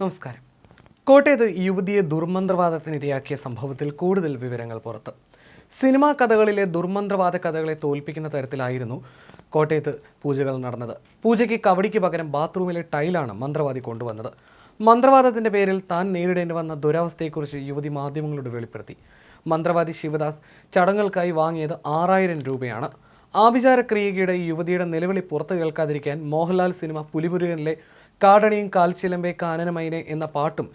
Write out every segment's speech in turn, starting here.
നമസ്കാരം. കോട്ടയത്ത് യുവതിയെ ദുർമന്ത്രവാദത്തിനിരയാക്കിയ സംഭവത്തിൽ കൂടുതൽ വിവരങ്ങൾ പുറത്ത്. സിനിമാ കഥകളിലെ ദുർമന്ത്രവാദ കഥകളെ തോൽപ്പിക്കുന്ന തരത്തിലായിരുന്നു കോട്ടയത്ത് പൂജകൾ നടന്നത്. പൂജയ്ക്ക് കവടിക്ക് പകരം ബാത്റൂമിലെ ടൈലാണ് മന്ത്രവാദി കൊണ്ടുവന്നത്. മന്ത്രവാദത്തിന്റെ പേരിൽ താൻ നേരിടേണ്ടി വന്ന ദുരവസ്ഥയെക്കുറിച്ച് യുവതി മാധ്യമങ്ങളോട് വെളിപ്പെടുത്തി. മന്ത്രവാദി ശിവദാസ് ചടങ്ങുകൾക്കായി വാങ്ങിയത് ആറായിരം രൂപയാണ്. ആഭിചാരക്രിയയുടെ യുവതിയുടെ നിലവിളി പുറത്തു കേൾക്കാതിരിക്കാൻ മോഹൻലാൽ സിനിമ പുലിമുരുകനിലെ കാടണിയും കാൽച്ചിലമ്പെ കാനനമൈനെ എന്ന പാട്ടും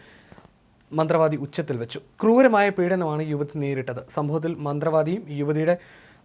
മന്ത്രവാദി ഉച്ചത്തിൽ വെച്ചു. ക്രൂരമായ പീഡനമാണ് യുവതി നേരിട്ടത്. സംഭവത്തിൽ മന്ത്രവാദിയും യുവതിയുടെ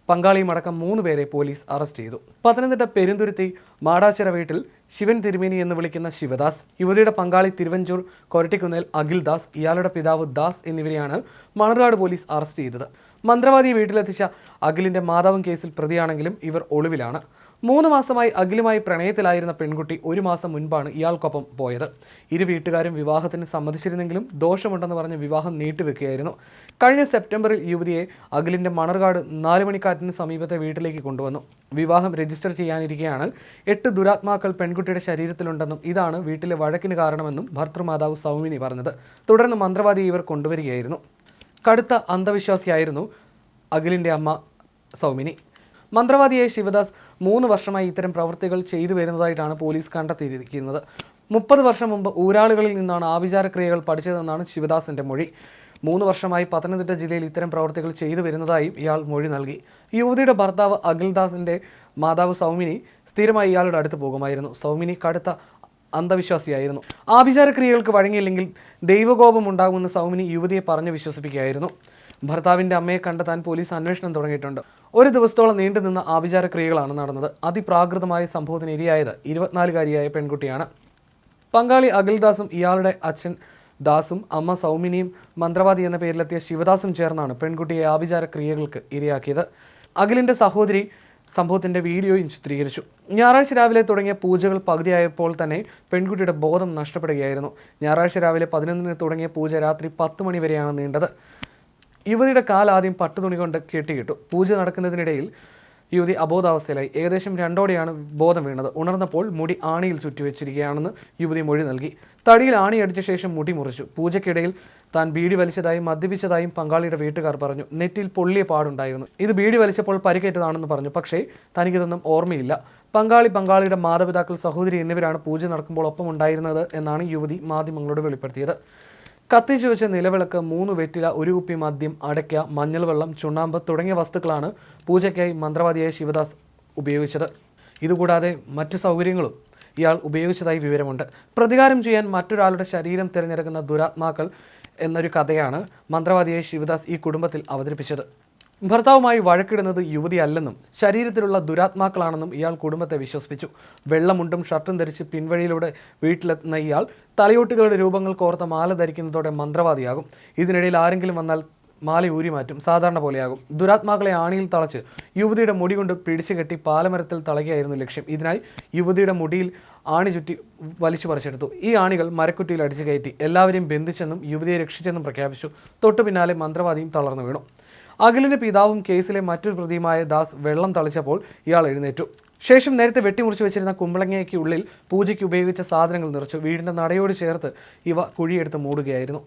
പങ്കാളിയും അടക്കം മൂന്ന് പേരെ പോലീസ് അറസ്റ്റ് ചെയ്തു. പത്തനംതിട്ട പെരുന്തുരുത്തി മാടാച്ചിറ വീട്ടിൽ ശിവൻ തിരുമേനി എന്ന് വിളിക്കുന്ന ശിവദാസ് യുവതിയുടെ പങ്കാളി തിരുവഞ്ചൂർ കൊരട്ടിക്കുന്നേൽ അഖിൽ ദാസ് ഇയാളുടെ പിതാവ് ദാസ് എന്നിവരെയാണ് മണർകാട് പോലീസ് അറസ്റ്റ് ചെയ്തത്. മന്ത്രവാദി വീട്ടിലെത്തിച്ച അഖിലിന്റെ മാതാവും കേസിൽ പ്രതിയാണെങ്കിലും ഇവർ ഒളിവിലാണ്. മൂന്ന് മാസമായി അഖിലുമായി പ്രണയത്തിലായിരുന്ന പെൺകുട്ടി ഒരു മാസം മുൻപാണ് ഇയാൾക്കൊപ്പം പോയത്. ഇരു വീട്ടുകാരും വിവാഹത്തിന് സമ്മതിച്ചിരുന്നെങ്കിലും ദോഷമുണ്ടെന്ന് പറഞ്ഞ് വിവാഹം നീട്ടിവെക്കുകയായിരുന്നു. കഴിഞ്ഞ സെപ്റ്റംബറിൽ യുവതിയെ അഖിലിന്റെ മണർകാട് നാല് മണിക്കാറ്റിന് സമീപത്തെ വീട്ടിലേക്ക് കൊണ്ടുവന്നു. വിവാഹം രജിസ്റ്റർ ചെയ്യാനിരിക്കെയാണ്. എട്ട് ദുരാത്മാക്കൾ പെൺകുട്ടിയുടെ ശരീരത്തിലുണ്ടെന്നും ഇതാണ് വീട്ടിലെ വഴക്കിന് കാരണമെന്നും ഭർത്തൃമാതാവ് സൗമിനി പറഞ്ഞത്. തുടർന്ന് മന്ത്രവാദിയെ ഇവർ കൊണ്ടുവരികയായിരുന്നു. കടുത്ത അന്ധവിശ്വാസിയായിരുന്നു അഖിലിന്റെ അമ്മ സൗമിനി. മന്ത്രവാദിയായ ശിവദാസ് മൂന്ന് വർഷമായി ഇത്തരം പ്രവൃത്തികൾ ചെയ്തു വരുന്നതായിട്ടാണ് പോലീസ് കണ്ടെത്തിയിരിക്കുന്നത്. മുപ്പത് വർഷം മുമ്പ് ഊരാളുകളിൽ നിന്നാണ് ആഭിചാരക്രിയകൾ പഠിച്ചതെന്നാണ് ശിവദാസിന്റെ മൊഴി. മൂന്ന് വർഷമായി പത്തനംതിട്ട ജില്ലയിൽ ഇത്തരം പ്രവൃത്തികൾ ചെയ്തു വരുന്നതായും ഇയാൾ മൊഴി നൽകി. യുവതിയുടെ ഭർത്താവ് അഖിൽദാസിന്റെ മാതാവ് സൗമിനി സ്ഥിരമായി ഇയാളുടെ അടുത്ത് പോകുമായിരുന്നു. സൗമിനി കടുത്ത അന്ധവിശ്വാസിയായിരുന്നു. ആഭിചാരക്രിയകൾക്ക് വഴങ്ങിയില്ലെങ്കിൽ ദൈവകോപം ഉണ്ടാകുമെന്ന് സൗമിനി യുവതിയെ പറഞ്ഞു വിശ്വസിപ്പിക്കുകയായിരുന്നു. ഭർത്താവിന്റെ അമ്മയെ കണ്ടെത്താൻ പോലീസ് അന്വേഷണം തുടങ്ങിയിട്ടുണ്ട്. ഒരു ദിവസത്തോളം നീണ്ടുനിന്ന ആഭിചാരക്രിയകളാണ് നടന്നത്. അതിപ്രാകൃതമായ സംഭവത്തിന് ഇരയായത് ഇരുപത്തിനാലുകാരിയായ പെൺകുട്ടിയാണ്. പങ്കാളി അഖിൽദാസും ഇയാളുടെ അച്ഛൻ ദാസും അമ്മ സൗമിനിയും മന്ത്രവാദി എന്ന പേരിലെത്തിയ ശിവദാസും ചേർന്നാണ് പെൺകുട്ടിയെ ആഭിചാര ക്രിയകൾക്ക് ഇരയാക്കിയത്. അഖിലിന്റെ സഹോദരി സംഭവത്തിന്റെ വീഡിയോയും ചിത്രീകരിച്ചു. ഞായറാഴ്ച രാവിലെ തുടങ്ങിയ പൂജകൾ പകുതിയായപ്പോൾ തന്നെ പെൺകുട്ടിയുടെ ബോധം നഷ്ടപ്പെടുകയായിരുന്നു. ഞായറാഴ്ച രാവിലെ പതിനൊന്നിന് തുടങ്ങിയ പൂജ രാത്രി പത്ത് മണി വരെയാണ് നീണ്ടത്. യുവതിയുടെ കാൽ ആദ്യം പട്ടുതുണി കൊണ്ട് കെട്ടിയിട്ടു. പൂജ നടക്കുന്നതിനിടയിൽ യുവതി അബോധാവസ്ഥയിലായി. ഏകദേശം രണ്ടോടെയാണ് ബോധം വീണത്. ഉണർന്നപ്പോൾ മുടി ആണിയിൽ ചുറ്റിവെച്ചിരിക്കുകയാണെന്ന് യുവതി മൊഴി നൽകി. തടിയിൽ ആണി അടിച്ച ശേഷം മുടി മുറിച്ചു. പൂജയ്ക്കിടയിൽ താൻ ബീഡി വലിച്ചതായും മദ്യപിച്ചതായും പങ്കാളിയുടെ വീട്ടുകാർ പറഞ്ഞു. നെറ്റിൽ പൊള്ളിയ പാടുണ്ടായിരുന്നു. ഇത് ബീഡി വലിച്ചപ്പോൾ പരിക്കേറ്റതാണെന്ന് പറഞ്ഞു. പക്ഷേ തനിക്കിതൊന്നും ഓർമ്മയില്ല. പങ്കാളി പങ്കാളിയുടെ മാതാപിതാക്കൾ സഹോദരി എന്നിവരാണ് പൂജ നടക്കുമ്പോൾ ഒപ്പം ഉണ്ടായിരുന്നത് എന്നാണ് യുവതി മാധ്യമങ്ങളോട് വെളിപ്പെടുത്തിയത്. കത്തിച്ചു വെച്ച നിലവിളക്ക് മൂന്ന് വെറ്റില ഒരു കുപ്പി മദ്യം അടയ്ക്ക മഞ്ഞൾ വെള്ളം ചുണ്ണാമ്പ് തുടങ്ങിയ വസ്തുക്കളാണ് പൂജയ്ക്കായി മന്ത്രവാദിയായ ശിവദാസ് ഉപയോഗിച്ചത്. ഇതുകൂടാതെ മറ്റു സൗകര്യങ്ങളും ഇയാൾ ഉപയോഗിച്ചതായി വിവരമുണ്ട്. പ്രതികാരം ചെയ്യാൻ മറ്റൊരാളുടെ ശരീരം തിരഞ്ഞെടുക്കുന്ന ദുരാത്മാക്കൾ എന്നൊരു കഥയാണ് മന്ത്രവാദിയായ ശിവദാസ് ഈ കുടുംബത്തിൽ അവതരിപ്പിച്ചത്. ഭർത്താവുമായി വഴക്കിടുന്നത് യുവതിയല്ലെന്നും ശരീരത്തിലുള്ള ദുരാത്മാക്കളാണെന്നും ഇയാൾ കുടുംബത്തെ വിശ്വസിപ്പിച്ചു. വെള്ളമുണ്ടും ഷർട്ടും ധരിച്ച് പിൻവഴിയിലൂടെ വീട്ടിലെത്തുന്ന ഇയാൾ തലയോട്ടുകളുടെ രൂപങ്ങൾ കോർത്ത മാല ധരിക്കുന്നതോടെ മന്ത്രവാദിയാകും. ഇതിനിടയിൽ ആരെങ്കിലും വന്നാൽ മാല ഊരി മാറ്റും സാധാരണ പോലെയാകും. ദുരാത്മാക്കളെ ആണിയിൽ തളച്ച് യുവതിയുടെ മുടി കൊണ്ട് പിടിച്ചു കെട്ടി പാലമരത്തിൽ തളകിയായിരുന്നു ലക്ഷ്യം. ഇതിനായി യുവതിയുടെ മുടിയിൽ ആണി ചുറ്റി വലിച്ചു പറിച്ചെടുത്തു. ഈ ആണികൾ മരക്കുറ്റിയിൽ അടിച്ചു കയറ്റി എല്ലാവരെയും ബന്ധിച്ചെന്നും യുവതിയെ രക്ഷിച്ചെന്നും പ്രഖ്യാപിച്ചു. തൊട്ടു പിന്നാലെ മന്ത്രവാദിയും തളർന്നു വീണു. അഖിലിന്റെ പിതാവും കേസിലെ മറ്റൊരു പ്രതിയുമായ ദാസ് വെള്ളം തളിച്ചപ്പോൾ ഇയാൾ എഴുന്നേറ്റു. ശേഷം നേരത്തെ വെട്ടിമുറിച്ചു വെച്ചിരുന്ന കുമ്പളങ്ങയ്ക്ക് ഉള്ളിൽ പൂജയ്ക്ക് ഉപയോഗിച്ച സാധനങ്ങൾ നിറച്ചു. വീടിന്റെ നടയോട് ചേർത്ത് ഇവ കുഴിയെടുത്ത് മൂടുകയായിരുന്നു.